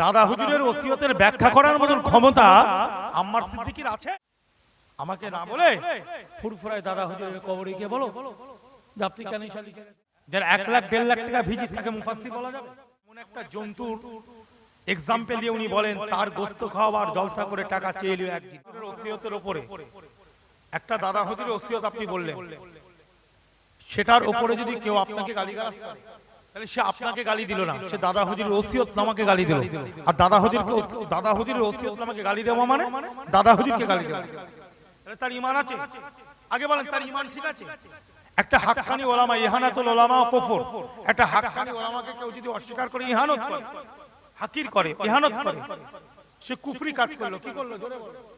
দাদা হুজুরের ওসিয়তের ব্যাখ্যা করার মতন ক্ষমতা আমার সিদ্দিকির আছে? আমাকে না বলে ফুরফুরায় দাদা হুজুরের কবরে গিয়ে বলো। যে আপনি কেন যার এক লাখ, দেড় লাখ টাকা ভিজিট তাকে মুফাসসির বলা যাবে? এমন একটা জন্তুর এক্সাম্পল দিয়ে উনি বলেন, তার গোস্ত খাওয়াবার জলসা করে টাকা চেয়ে এলো একদিন। ওসিয়তের উপরে একটা দাদা হুজুরের ওসিয়ত আপনি বললেন। সেটার উপরে যদি কেউ আপনাকে গালিগালাজ করে তাহলে সে আপনাকে গালি দিল না। সে দাদা হুজুরের ওসিয়ত নামাকে গালি দিল। আর দাদা হুজুরকে দাদা হুজুরের ওসিয়ত নামাকে গালি দেওয়া মানে? দাদা হুজুরকে গালি দেওয়া। তাহলে তার ঈমান আছে? আগে বলেন তার ঈমান ঠিক আছে? একটা হাক্কানি ওলামা ইহানাতুল ওলামা কুফর একটা হাক্কানি ওলামাকে কেউ যদি অস্বীকার করে ইহানত করে। হাকির করে ইহানত করে। সে কুফরি কাজ করল কি করল? জোরে বলো।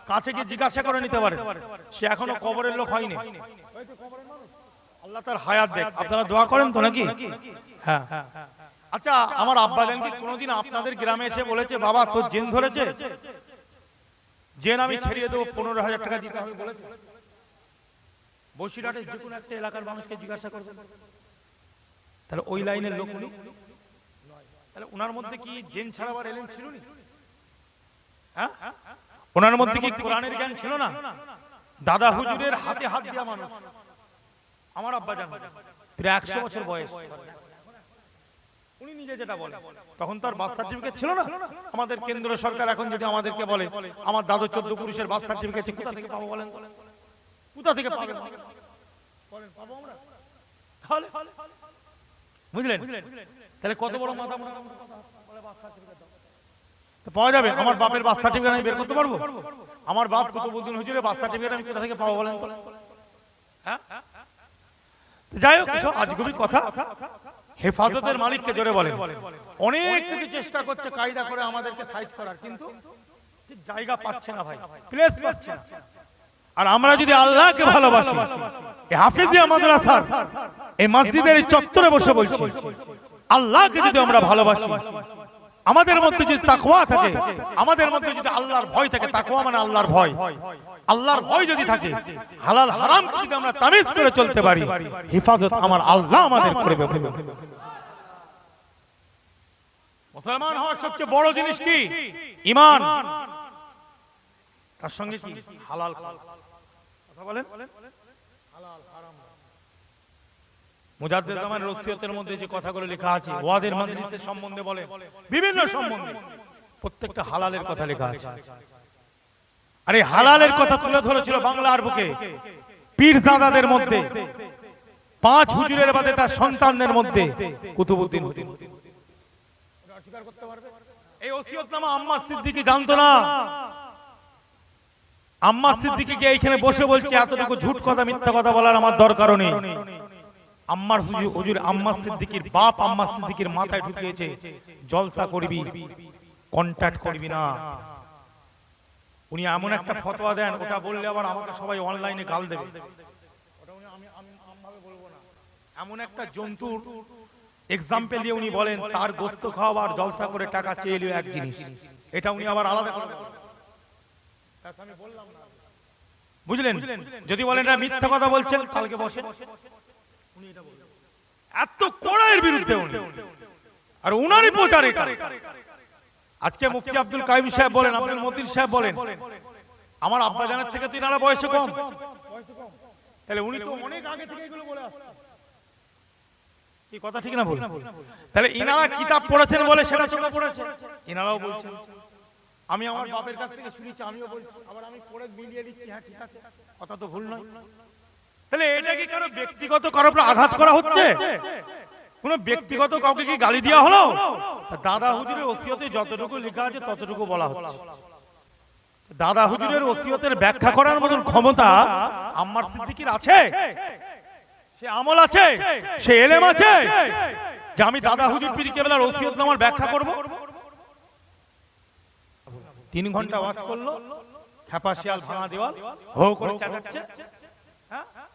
কাছে গিয়ে জিজ্ঞাসা করে নিতে পারেন সে এখনও কবরের লোক হয়নি। আল্লাহ তার হায়াত দেখ। আপনারা দোয়া করেন তো নাকি? হ্যাঁ। আচ্ছা আমার আব্বাজান কি কোনোদিন আপনাদের গ্রামে এসে বলেছে বাবা তোর জেন ধরেছে? জেন আমি ছেড়িয়ে দেবো পনেরো হাজার টাকা দিতে হবে বলেছে। বসিরহাটের যে কোনো একটা এলাকার মানুষকে জিজ্ঞাসা করবেন তাহলে ওই লাইনের লোক উনি? তাহলে ওনার মধ্যে কি জেন ছাড়াবার এলেন ছিল হ্যাঁ? ওনার মধ্যে কি কোরআনের জ্ঞান ছিল না? দাদা হুজুরের হাতে হাত দেওয়া মানুষ। আমার আব্বা জান। প্রায় একশো বছর বয়স। বার্থ সার্টিফিকেট ছিল না? আমাদের সরকার এখন যদি আমাদেরকে বলে, আমার দাদু চোদ্দ পুরুষের বার্থ সার্টিফিকেট কোথা থেকে বলেন? কোথা থেকে বুঝলেন? তাহলে কত বড় মাথা। তো পাওয়া যাবে আমার বাপের বার্থ সার্টিফিকেট আমি বের করতে পারব আমার বাপ কুতুবুদ্দিন হুজুরের বার্থ সার্টিফিকেট আমি কোথা থেকে পাবো বলেন হ্যাঁ যাই হোক আজগুবি কথা হেফাজতের মালিককে জোরে বলেন অনেক কিছু চেষ্টা করছে কায়দা করে আমাদেরকে সাইজ করার কিন্তু জায়গা পাচ্ছে না ভাই প্লেস পাচ্ছে না আর আমরা যদি আল্লাহকে ভালোবাসি এই হাফিজিয়া মাদ্রাসার এই মসজিদের এই চত্বরে বসে বলছি আল্লাহকে যদি আমরা ভালোবাসি আমাদের মধ্যে যদি তাকওয়া থাকে আমাদের মধ্যে যদি আল্লাহর ভয় থাকে তাকওয়া মানে আল্লাহর ভয়। আল্লাহর ভয়। যদি থাকে হালাল হারাম যদি আমরা তামিজ করে চলতে পারি হেফাজত আমার আল্লাহ আমাদের করবে মুসলমান হওয়ার সবচেয়ে বড় জিনিস কি? ঈমান তার সঙ্গে কি? হালাল কথা বলেন? রসিয়তের মধ্যে যে কথাগুলো লেখা আছে ওয়াদের সম্বন্ধে বলে, বিভিন্ন সম্বন্ধে। প্রত্যেকটা হালালের কথা লেখা আছে। হালালের কথা তুলে ধরেছিল বাংলার বুকে। পীরজাদাদের মধ্যে, পাঁচ হুজুরের বাদে তার সন্তানদের মধ্যে, কুতুবুদ্দিন আম্মা সিদ্দিকী জানতো না? আম্মা সিদ্দিকীকে এইখানে বসে বলছে, এতটুকু ঝুট কথা, মিথ্যা কথা বলার আমার দরকারও নেই। আম্মার হুজুর- হুজুর আম্মা সিদ্দিকীর বাপ আম্মা সিদ্দিকীর মাথায় ঢুকিয়েছে জলসা করবি কন্ট্যাক্ট করবি না। উনি এমন একটা ফতোয়া দেন ওটা বললে আবার আমাকে সবাই অনলাইনে গাল দেবে। এমন একটা জন্তুর এক্সাম্পল দিয়ে উনি বলেন তার গোস্ত খাওয়াবার জলসা করে টাকা চেয়ে এলো এক জিনিস। এটা উনি আবার আলাদা করে। বুঝলেন? যদি বলেন মিথ্যা কথা বলছেন কালকে বসে। এত কড়াইয়ের বিরুদ্ধে উনি। আর উনারই প্রচার এটা আজকে মুফতি আব্দুল কাইম সাহেব বলেন আব্দুল মতিন সাহেব বলেন আমার আব্বা জানের থেকে তো ইনারা বয়সে কম। তাহলে উনি তো অনেক আগে থেকে এগুলো বলে আসছেন। কি কথা ঠিক না বল তাহলে ইনারা কিতাব পড়েছেন বলে সেটা চোখে পড়েছে। ইনারাও বলছেন। আমি আমার বাপের কাছ থেকে শুনেছি আমিও বলছি। আবার আমি পড়ে মিলিয়ে দিচ্ছি হ্যাঁ ঠিক আছে। কথা তো ভুল নয়। তাহলে এটা কি কারও ব্যক্তিগত কারও আঘাত করা হচ্ছে? কোন ব্যক্তিগত কাউকে কি গালি দেওয়া হলো? দাদা হুজুরের ওসিয়তে যতটুকু লেখা আছে ততটুকু বলা হচ্ছে। দাদা হুজুরের ওসিয়তের ব্যাখ্যা করার মতন ক্ষমতা আমার সিদ্দিকির আছে? সে আমল আছে? সে এলেম আছে? যে আমি দাদা হুজুর পীর কেবলার ওসিয়ত নামার ব্যাখ্যা করব? তিন ঘণ্টা ওয়াচ করল খেপা শিয়াল ভাঙা দেওয়াল, হো করে চেঁচাচ্ছে।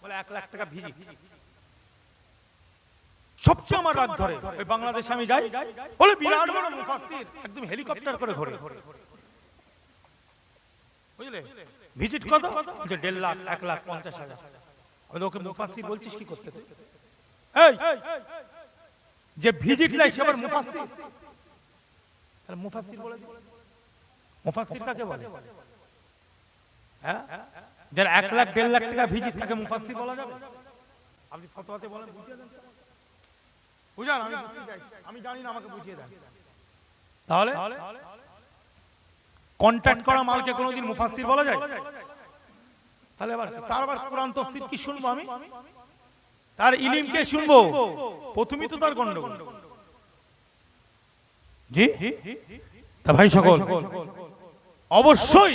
বলে এক লাখ টাকা ভিজি সবচেয়ে আমার রাত ধরে, ওই বাংলাদেশে আমি যাই, বলে বিরাট বড় মুফাসসির একদম হেলিকপ্টার করে ঘোরে। বুঝলে? ভিজিট কত? যে দেড় লাখ, এক লাখ পঞ্চাশ হাজার। আমি ওকে মুফাসসির বলছিস কি করতে? এই, যে ভিজিট লাই সে আবার মুফাসসির। তাহলে মুফাসসির বলে দিন। মুফাসসির কাকে বলে? হ্যাঁ? যার এক লাখ দেড় লাখ টাকা ভিজিট তাকে মুফাসসির বলা যাবে? আপনি ফতোয়াতে বলেন বুঝিয়ে দেন বুঝান আমি। আমি জানি না আমাকে বুঝিয়ে দেন। তাহলে? কন্ট্যাক্ট করা মালকে কোনোদিন মুফাসসির বলা যায়? তাহলে আবার তার আবার কোরআন তফসির কি শুনব আমি? তার ইলিমকে শুনব? প্রথমেই তো তার গন্ডগোল জি? তা ভাই সকল। অবশ্যই।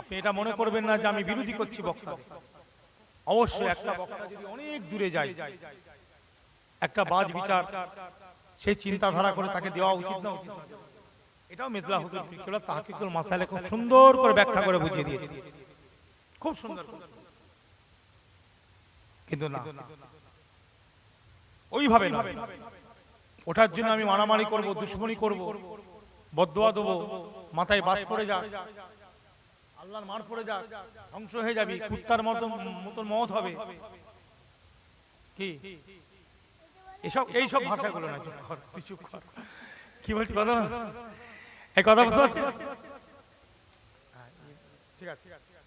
আপনি এটা মনে করবেন না যে আমি বিরোধী করছি বক্তা অবশ্যই একটা বক্তা যদি অনেক দূরে যায় একটা বাজ বিচার সেই চিন্তাধারা করে তাকে দেওয়া উচিত না। এটাও মেজলা হুজুর ফিকুল্লাহ তাহকিকুল মাসাইলে খুব সুন্দর করে ব্যাখ্যা করে বুঝিয়ে দিয়েছে। খুব সুন্দর। কিন্তু না। ওইভাবে না। ওঠার জন্য আমি মারামারি করব দুশ্মনী করব বদুয়া দেবো। মাথায় বাদ পড়ে যাক আল্লাহর মার পড়ে যাক ধ্বংস হয়ে যাবি। কুত্তার মতো মতন মত হবে। কি? এসব এইসব ভাষাগুলো না চুপ। কি বলছি কথা এই কথা বুঝতে হ্যাঁ, ঠিক আছে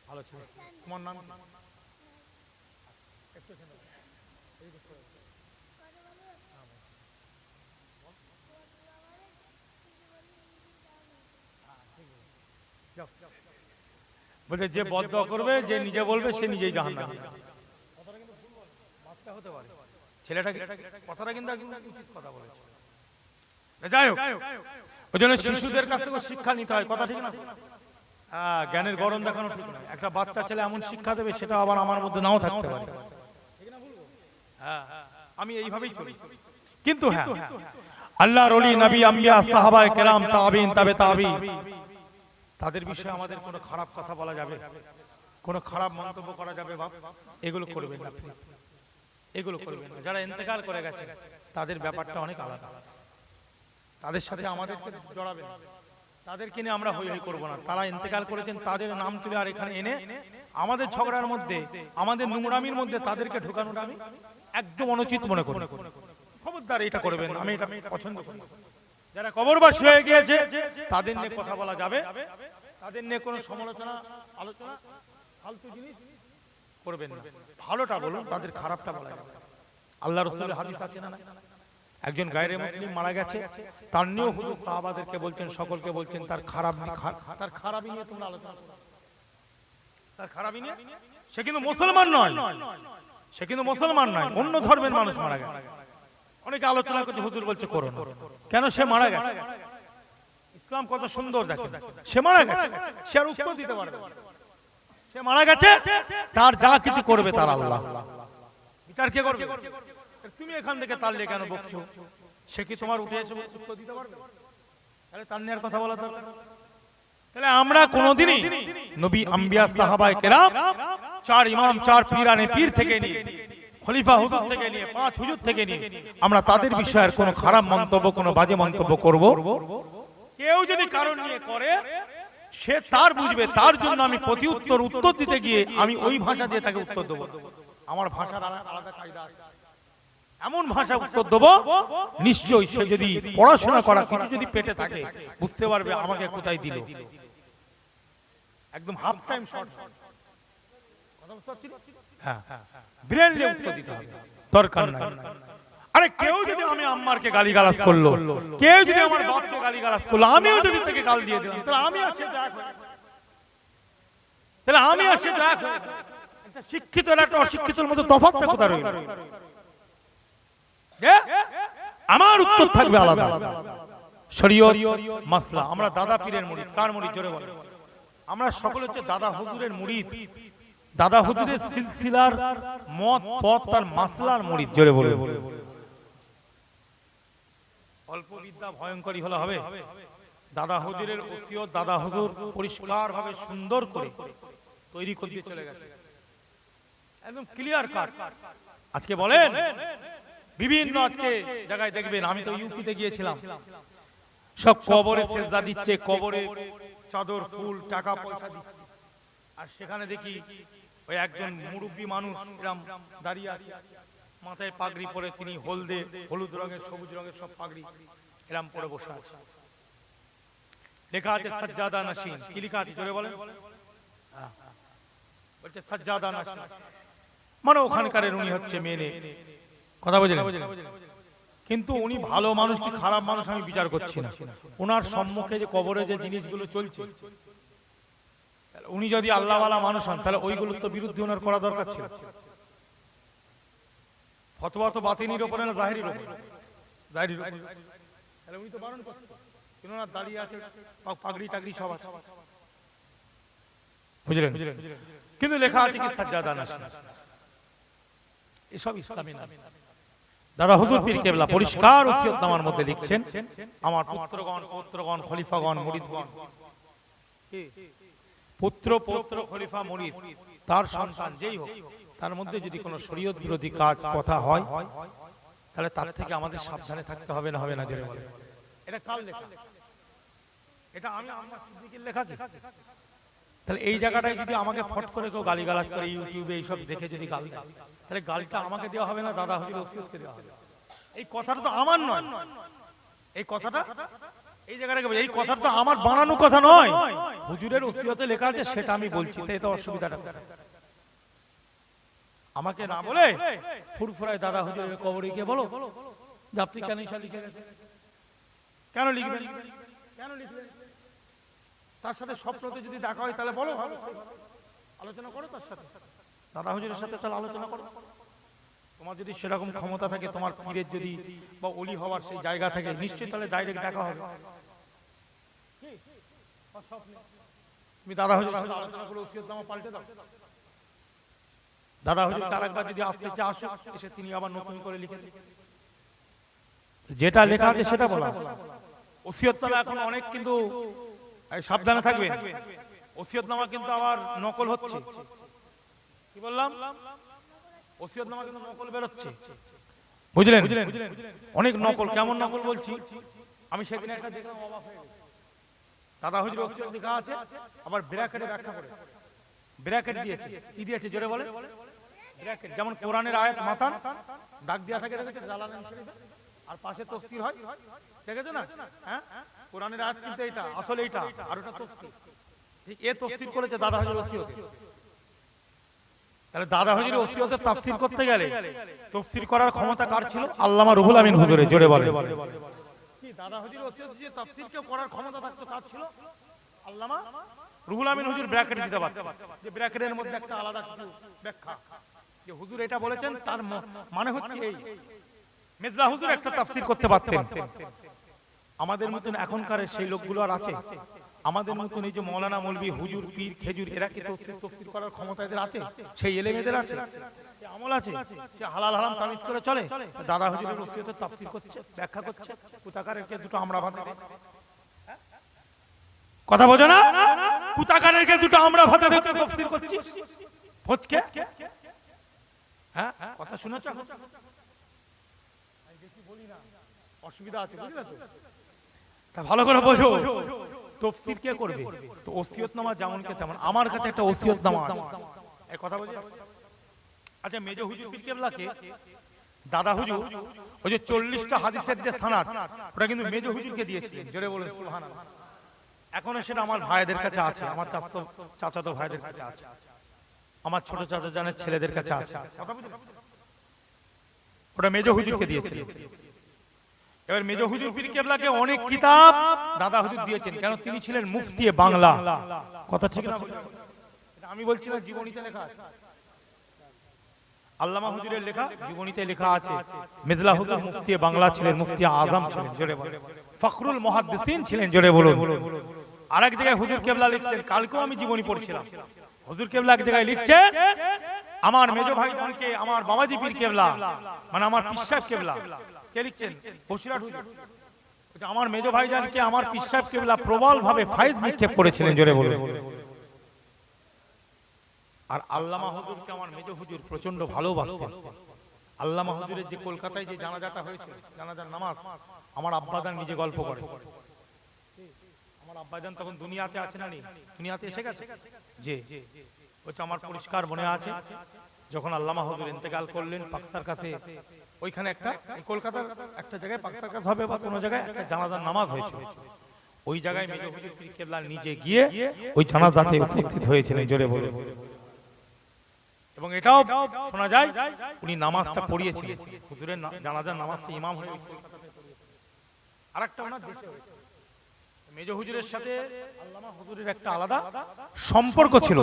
ভালো ছিল। তোমার নাম একটু এখানে বসো। এই বসো। যাও। বলছে যে বদ্ধ করবে যে নিজে বলবে সে নিজেই জাহান নামে ছেলেটা কথাটা কিন্তু কথা বলেছে। যাই হোক। ওই জন্য শিশুদের কাছ থেকে শিক্ষা নিতে হয় কথা ঠিক না? হ্যাঁ, জ্ঞানের গরম দেখানো ঠিক না। একটা বাচ্চা ছেলে এমন শিক্ষা দেবে সেটা আবার আমার মধ্যে নাও থাকতে পারে। হ্যাঁ, আমি এইভাবেই চলি। কিন্তু হ্যাঁ আল্লাহর ওলি নবী আম্বিয়া সাহাবায়ে কেরাম তাবিন তাবে তাবি তাদের বিষয়ে আমাদের কোনো খারাপ কথা বলা যাবে? কোনো খারাপ মন্তব্য করা যাবে বাপ? এগুলো করবেন না এগুলো করবেন না। যারা ইন্তেকাল করে গেছে তাদের ব্যাপারটা অনেক আলাদা। তাদের সাথে আমাদেরকে জড়াবে না। তাদেরকে নিয়ে আমরা হই হই করব না। তারা ইন্তেকাল করেছেন তাদের নাম তুলে আর এখানে এনে আমাদের ঝগড়ার মধ্যে আমাদের নোংরামির মধ্যে তাদেরকে ঢোকানোটা আমি একদম অনুচিত মনে করি। খবরদার এটা করবেন আমি এটা পছন্দ করি। যারা কবরবাসী হয়ে গিয়েছে তাদের নিয়ে কথা বলা যাবে। তাদের নিয়ে কোনো সমালোচনা আলোচনা ফালতু জিনিস করবেন না। ভালোটা বলুন তাদের খারাপটা বলা যাবে। আল্লাহ রসুলের হাদিস আছে না? একজন গায়রে মুসলিম মারা গেছে তার নিয়েও হুজুর সাহাবাদেরকে বলছেন সকলকে বলছেন তার খারাপ তার খারাপই নিয়ে তোমরা আলোচনা করো। তার খারাপই নিয়ে সে কিন্তু মুসলমান নয়। সে কিন্তু মুসলমান নয় অন্য ধর্মের মানুষ মারা গেছে। অনেকে আলোচনা করছে, হুজুর বলছে করো। কেন সে মারা গেছে? ইসলাম কত সুন্দর দেখে সে মারা গেছে। সে আর উত্তর দিতে পারবে সে মারা গেছে, তার যা কিছু করবে তার আল্লাহ। বিচার কে করবে? তুমি এখান থেকে তাহলে কেন বকছো? সে কি তোমার উঠে এসে উত্তর দিতে পারবে? তাহলে তার নিয়ে আর কথা বলা দরকার তাহলে আমরা কোনোদিনই নবী, আম্বিয়া, সাহাবায়ে কেরাম, চার ইমাম, চার পীরানে পীর থেকে নিয়ে খলিফা হুজুর থেকে নিয়ে, পাঁচ হুজুর থেকে নিয়ে আমরা তাদের বিষয়ের কোনো খারাপ মন্তব্য, কোনো বাজে মন্তব্য করব? কেউ যদি কারণ নিয়ে করে, সে তার বুঝবে, তার জন্য আমি প্রতি উত্তর উত্তর দিতে গিয়ে আমি ওই ভাষা দিয়ে তাকে উত্তর দেবো। আমার ভাষার আলাদা কায়দা এমন ভাষা উত্তর দেবো, নিশ্চয়ই সে যদি পড়াশোনা করা, কিছু যদি পেটে থাকে, বুঝতে পারবে আমাকে কোথায় দিল। একদম হাফ টাইম শর্ট হ্যাঁ। ব্রেনলি উত্তর দিতে হবে। দরকার নাই। আরে কেউ যদি আমি আম্মারকে গালি গালাজ করল কেউ যদি আমার বাপকে গালি গালাজ করল আমিও যদি তাকে গাল দিয়ে দিলাম তাহলে আমি আর সে। তাহলে আমি আর সে শিক্ষিত একটা অশিক্ষিতর মধ্যে তফাৎটা কোথায় রইল? আমার উত্তর থাকবে আলাদা। শরীয়ত মাসলা। আমরা দাদা পীরের মুরিদ কার মুরিদ জোরে বলেন। আমরা সকলে হচ্ছে দাদা হুজুরের মুরিদ দাদা হুজুরের সিলসিলার মত পথ তার মাসলার মুরিদ জোরে বলে অল্প বিদ্যা ভয়ঙ্করী হলে হবে। দাদা হুজুরের ওসিয়ত দাদা হুজুর পরিষ্কার ভাবে সুন্দর করে তৈরি করে দিয়ে চলে গেছে। একদম ক্লিয়ার কাট আজকে বলেন বিভিন্ন আজকে জায়গায় দেখবেন আমি তো ইউপিতে গিয়েছিলাম। সব কবরে সেজদা দিচ্ছে কবরে চাদর ফুল টাকা পয়সা দিচ্ছে। আর সেখানে দেখি ওই একজন মুরব্বী মানুষ এরম দাঁড়িয়ে আছে। মাথায় পাগড়ি পরে তিনি হলদে হলুদ রঙের সবুজ রঙের সব পাগড়ি এরম পরে বসে আছে। লেখা আছে সাজ্জাদা নাসিন কি লেখা আছে জোরে বলেন। বলছে সাজ্জাদা নাসিন মানে ওখানকার উনি হচ্ছে মেনে। কথা বুঝলেন? কিন্তু উনি ভালো মানুষ কি খারাপ মানুষ আমি বিচার করছি না। ওনার সম্মুখে যে কবরে যে জিনিসগুলো চলছে উনি যদি আল্লাহওয়ালা মানুষ হন তাহলে ওইগুলোর তো বিরুদ্ধে ওনার করা দরকার ছিল। ফতোয়া তো বাতিনির ওপরে না জাহিরির ওপরে? জাহিরির ওপরে। তাহলে উনি তো বারণ করছেন। কিন্তু ওনার দাঁড়িয়ে আছে পাগড়ি টাগড়ি সব আছে। বুঝলেন? কিন্তু লেখা আছে কি সাজ্জাদা নাসিন এসব ইসলামী না। দাদা হুজুর পীর কেবলা পরিষ্কার ওসিয়তনামার মধ্যে লিখছেন আমার পুত্রগণ পৌত্রগণ খলিফাগণ মুরিদগণ। কে? পুত্র, পৌত্র, খলিফা মুরিদ তার সন্তান যেই হোক, তার মধ্যে যদি কোনো শরীয়ত বিরোধী কাজ, কথা হয়, তাহলে তার থেকে আমাদের সাবধানে থাকতে হবে না হবে না বলে। এটা কার লেখা? এটা আমি আমার সিদ্দিকের লেখা তাহলে এই জায়গাটায় যদি আমাকে ফট করে কেউ গালিগালাজ করে, ইউটিউবে এইসব দেখে যদি গালি তাহলে গালটা আমাকে দেওয়া হবে না, দাদা হুজুর দেওয়া হবে? এই কথাটা তো আমার নয়। এই কথাটা আমাকে না বলে ফুরফুরায় দাদা হুজুরের কবরে বলো আপনি কেন কেন লিখবেন? তার সাথে স্বপ্নতে যদি দেখা হয়, তাহলে বলো। আলোচনা করো তার সাথে। দাদা হুজুরের সাথে তাহলে আলোচনা করো। তোমার যদি সেরকম ক্ষমতা থাকে, তোমার পীরের যদি বা অলি হওয়ার সেই জায়গা থাকে, নিশ্চয়ই তাহলে ডাইরেক্ট দেখা হবে? যেটা লেখা আছে সেটা বলা। ওসিয়তনামা এখন অনেক কিন্তু সাবধানে থাকবেন ওসিয়তনামা কিন্তু আবার নকল হচ্ছে। কি বললাম? ওসিয়তনামা কিন্তু নকল বেরোচ্ছে। বুঝলেন? অনেক নকল, কেমন নকল বলছি? আমি সেদিন একটা দেখলাম, অবাক হয়ে। দাদা হুজুর ওসিয়ত লেখা আছে, আবার ব্র্যাকেটে ব্যাখ্যা করে। ব্র্যাকেট দিয়েছে। কি দিয়েছে? জোরে বলে। ব্র্যাকেট যেমন কোরআনের আয়াত মাথা দাগ দেওয়া থাকে দেখেছে আর পাশে তফসির হয়। দেখেছ না? হ্যাঁ? কোরআনের আয়াত কিন্তু এটা আসলে এইটা, আর ওটা তফসির ঠিক, এ তফসির করেছে দাদা হুজুর ওসিয়তে। তাহলে দাদা হুজুর ওসিয়তে তাফসির করতে গেলে, তফসির করার ক্ষমতা কার ছিল? আল্লামা রুহুল আমিন হুজুরে জোরে বলে। এটা বলেছেন, তার মানে হচ্ছে হুজুর একটা করতে আমাদের মতন এখনকার সেই লোকগুলো আর আছে। আমাদের মতন এই যে মৌলানা মৌলবি, হুজুর, পীর, খেজুর, এরা কি তফসির তফসির করার ক্ষমতা এদের আছে? সেই এলেমেদের আছে? আমল আছে? সে হালাল হারাম তামিজ করে চলে? দাদা হুজুরের ওসিয়তে তাফসির করছে, ব্যাখ্যা করছে কুতাকারের কে দুটো আমরা ভাতে। কথা বোঝো না? কুতাকারের কে দুটো আমরা ভাতে দেখতে তফসির করছি। ফচকে? হ্যাঁ? কথা শুনেছ? বেশি বলি না। অসুবিধা আছে, বুঝলে তো? তা ভালো করে বোঝো। তফসির কে করবে? তো যেমন কে তেমন। আমার কাছে একটা ওসিয়তনামা আছে। কথা বুঝে আচ্ছা মেজো হুজুর পীর দাদা হুজুর, ওই যে চল্লিশটা হাদিসের যে সানাদ, ওটা কিন্তু মেজো হুজুরকে দিয়েছিলেন। জোরে সুবহানাল্লাহ। এখনও সেটা আমার ভাইদের কাছে আছে, আমার চাচাতো চাচাতো ভাইদের কাছে আছে। আমার ছোট চাচা জানের ছেলেদের কাছে আছে? ওটা মেজো হুজুরকে দিয়েছিলেন। এবার মেজো হুজুর পীর কেবলাকে অনেক কিতাব দাদা হুজুর দিয়েছেন। কেন? তিনি ছিলেন মুফতি বাংলা। কথা ঠিক না? আমি বলছি না জীবনীতে লেখা আছে। আল্লামা হুজুরের লেখা জীবনীতে লেখা আছে। মেজলা হুজুর মুফতি বাংলা ছিলেন মুফতি আজম ছিলেন। জোরে বলুন। ফখরুল মুহাদ্দিসিন ছিলেন জোরে বলুন। আরেক জায়গায় হুজুর কেবলা লিখছেন কালকেও আমি জীবনী পড়ছিলাম। হুজুর কেবলা এক জায়গায় লিখছে আমার মেজ ভাই বোনকে আমার বাবাজি পীর কেবলা মানে আমার পিসাব কেবলা। কে লিখছেন? বসিরহাট হুজুর আমার মেজ ভাইজানকে আমার পিসাব কেবলা প্রবল ভাবে ফাইজ নিক্ষেপ করেছিলেন, জোরে বলে আর আল্লামা হুজুরকে আমার মেজ হুজুর প্রচণ্ড ভালোবাসতেন। আল্লামা হুজুরের যে কলকাতায় যে জানাজাটা হয়েছিল জানাজার নামাজ, আমার আব্বাদান নিজে গল্প করে। আমার আব্বাজান তখন দুনিয়াতে আছে না নেই? দুনিয়াতে এসে গেছে? যে হচ্ছে আমার পরিষ্কার মনে আছে, যখন আল্লামা হুজুর ইন্তেকাল করলেন পাকসার কাছে ওইখানে একটা কলকাতার একটা জায়গায় পাকসার কাজ হবে বা কোনো জায়গায় একটা জানাজার নামাজ হয়েছিল ওই জায়গায় মেজ হুজুর পীর কেবলা নিজে গিয়ে ওই জানাজাতে উপস্থিত হয়েছিলেন জোরে বলে এবং এটাও শোনা যায়, উনি নামাজটা পড়িয়েছিলেন। হুজুরের জানাজার নামাজটা ইমাম হয়ে আরেকটা ওনার দেশে হয়েছে। মেজ হুজুরের সাথে আল্লামা হুজুরের একটা আলাদা সম্পর্ক ছিল।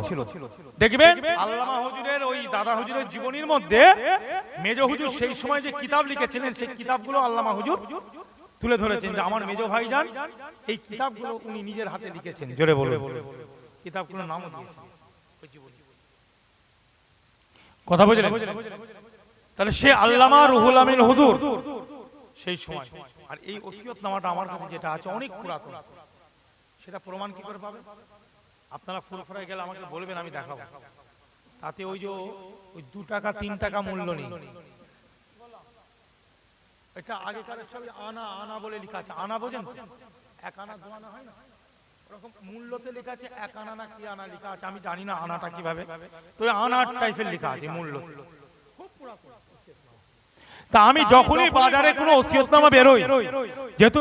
দেখবেন আল্লামা হুজুরের ওই দাদা হুজুরের জীবনীর মধ্যে মেজ হুজুর সেই সময় যে কিতাব লিখেছিলেন সেই কিতাবগুলো আল্লামা হুজুর তুলে ধরেছেন যে আমার মেজ ভাইজান এই কিতাবগুলো উনি নিজের হাতে লিখেছেন। জোরে বলে কিতাবগুলোর নামও দিয়েছেন। কথা বুঝলেন? তাহলে সে আল্লামা রুহুল আমিন হুজুর সেই সময়। আর এই ওসিয়ত নামাটা আমার কাছে যেটা আছে অনেক পুরাতন। সেটা প্রমাণ কি করে পাবে? আপনারা ফুরফুরায় গেলে আমাকে বলবেন, আমি দেখাবো। তাতে ওই যে ওই দু টাকা, তিন টাকা মূল্য নেই। এটা আগেকার সবই আনা আনা বলে লেখা আছে। আনা বোঝেন এক আনা, দু আনা হয় না? ওরকম মূল্যতে লেখা আছে, এক আনা না কি আনা লেখা আছে। আমি জানি না আনাটা কীভাবে। তো আনার টাইপের লেখা আছে মূল্য খুব পুরাতন। তা আমি যখনই বাজারে কোনো ওসিয়তনামা বেরোই যেহেতু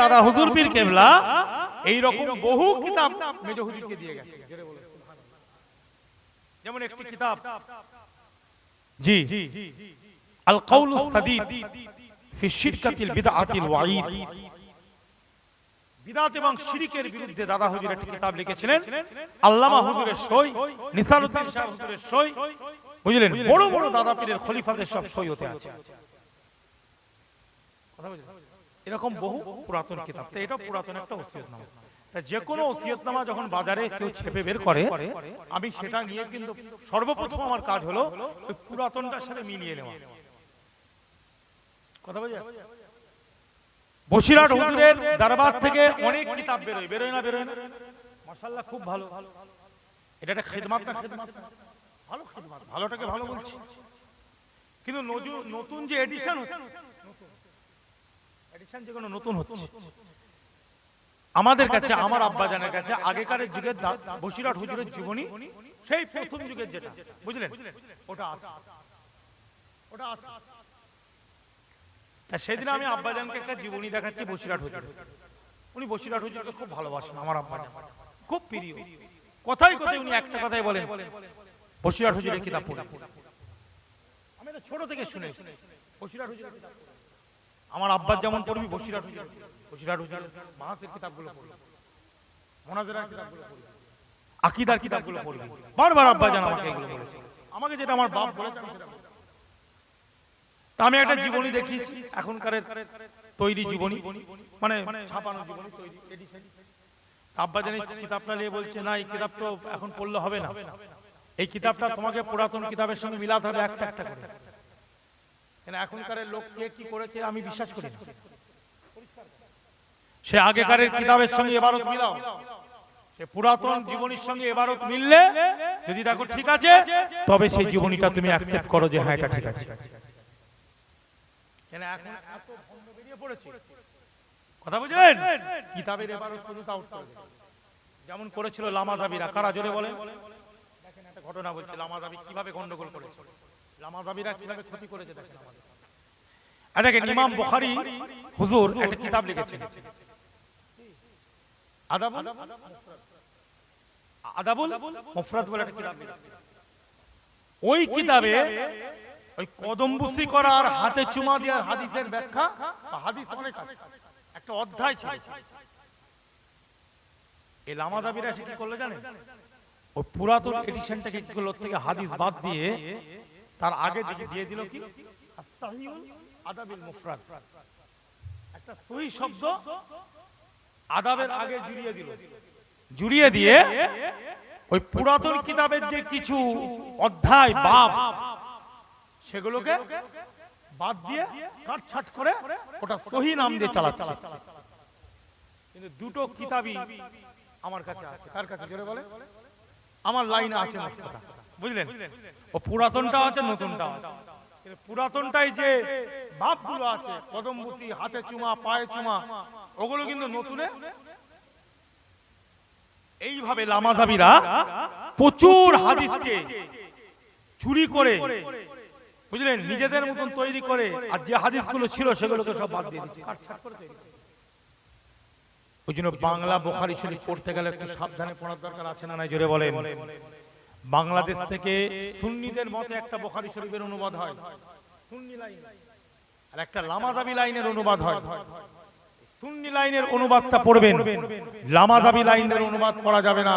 দাদা হুজুর পীর কেবলা এই রকম বহু কিতাব মেজ হুজুরকে দিয়ে গেছে। যেমন একটি কিতাব জি আল কাউলুস সাদীদ ফি শিরকাতিল বিদআতিল ওয়াঈদ। বিদাত এবং শিরিকের বিরুদ্ধে দাদা হুজুর একটি কিতাব লিখেছিলেন। আল্লামা হুজুরের সই নিসারউদ্দিন শাহ হুজুরের সই বুঝলেন? বড় বড় দাদা পীরের খলিফাদের সব সই হতে আছে। এরকম বহু পুরাতন কিতাব। তো এটা পুরাতন একটা ওসিয়তনামা। তা যে কোনো ওসিয়তনামা। যখন বাজারে কেউ ছেপে বের করে আমি সেটা নিয়ে কিন্তু সর্বপ্রথম আমার কাজ হলো ওই পুরাতনটার সাথে মিলিয়ে নেওয়া। কথা বুঝলেন? বসিরহাট হুজুরের দরবার থেকে অনেক কিতাব বেরোয়। বেরোয় না বেরোয় না? মাশাআল্লাহ খুব ভালো। এটা একটা খেদমাত না? খেদমাত? ভালো খেদমাত ভালোটাকে ভালো বলছি। কিন্তু নতুন যে এডিশন এডিশন যেগুলো নতুন হচ্ছে। আমাদের কাছে আমার আব্বাজানের কাছে আগেকারের যুগের বসিরহাট হুজুরের জীবনী সেই প্রথম যুগের যেটা বুঝলেন? ওটা ওটা তা সেদিন আমি আব্বাজানকে একটা জীবনী দেখাচ্ছি বসিরহাট হুজুর উনি বসিরহাট হুজুরকে খুব ভালোবাসেন আমার আব্বাজান। খুব প্রিয়। কথাই কথাই উনি একটা কথাই বলেন। বসিরহাট হুজুরের কিতাব পড়ি। আমি এটা ছোট থেকে শুনে। বসিরহাট হুজুরের কিতাব আমার আব্বার যেমন পড়বি বসিরহাট হুজুর বসিরহাট হুজুর মাহাতের কিতাবগুলো পড়বি। মোনাজারার কিতাবগুলো পড়বি। আকিদার কিতাবগুলো পড়বি। বারবার আব্বাজান আমাকে এগুলো বলেছে। আমাকে যেটা আমার বাপ বলেছে। তা আমি একটা জীবনী দেখিয়েছি এখনকার তৈরি জীবনী। মানে ছাপানো জীবনী তৈরি। এডিশন আব্বা জানি কিতাবটা নিয়ে বলছে না এই কিতাব তো এখন পড়লে হবে না। এই কিতাবটা তোমাকে পুরাতন কিতাবের সঙ্গে মিলাতে হবে একটা একটা করে। এখনকার লোক কে কি করেছে আমি বিশ্বাস করি। সে আগেকারের কিতাবের সঙ্গে এবারত মিলাও। সে পুরাতন জীবনীর সঙ্গে এবারত মিললে যদি দেখো ঠিক আছে, তবে সেই জীবনীটা তুমি অ্যাকসেপ্ট করো যে হ্যাঁ এটা ঠিক আছে। কথা বুঝলেন? কিতাবের এবারত পর্যন্ত যেমন করেছিল লামা দাবিরা, কারা জোরে বলে ঘটনা বলছে লামা দাবি কীভাবে গন্ডগোল করেছে লামা দাবিরা কীভাবে ক্ষতি করেছে দেখেন আমাদের আর দেখেন ইমাম বুখারী হুজুর একটা কিতাব লিখেছেন। আদাবুল? আদাবুল? মুফরাদ বলে একটা কিতাব ওই কিতাবে ওই কদমবুসি করার হাতে চুমা দেওয়ার হাদিসের ব্যাখ্যা হাদিস অনেক আছে। একটা অধ্যায় ছিল। এই লামাদাবিরা সে কি করল জানেন? ওই পুরাতন এডিশনটাকে থেকে হাদিস বাদ দিয়ে তার আগে দিকে দিয়ে দিল কি? একটা সহি শব্দ আদাবের আগে জুড়িয়ে দিল। জুড়িয়ে দিয়ে ওই পুরাতন কিতাবের যে কিছু অধ্যায় বাব সেগুলোকে বাদ দিয়ে কাটছাট করে ওটা সহি নাম দিয়ে চালাচ্ছে। কিন্তু দুটো কিতাবই আমার কাছে আছে। কার কাছে? জোরে বলে আমার লাইনে আছে বুঝলেন? ও পুরাতনটা আছে নতুনটা। আছে পুরাতনটাই যে বাপগুলো আছে কদমবুতি হাতে চুমা পায়ে চুমা ওগুলো কিন্তু নতুনে। এইভাবে লামাজাবিরা প্রচুর হাদিসকে চুরি করে বুঝলেন? নিজেদের মতন তৈরি করে আর যে হাদিসগুলো ছিল সেগুলোকে সব বাদ দিয়ে দিচ্ছে কাটছাট করে তৈরি করে। ওই জন্য বাংলা বোখারি শরীফ পড়তে গেলে একটু সাবধানে পড়ার দরকার আছে না নাই? জোরে বলেন। বাংলাদেশ থেকে সুন্নিদের মতে একটা বোখারি শরীফের অনুবাদ হয়। সুন্নি লাইন। আর একটা লামাজাবি লাইনের অনুবাদ হয়। সুন্নি লাইনের অনুবাদটা পড়বেন। লামাজাবি লাইনের অনুবাদ পড়া যাবে না।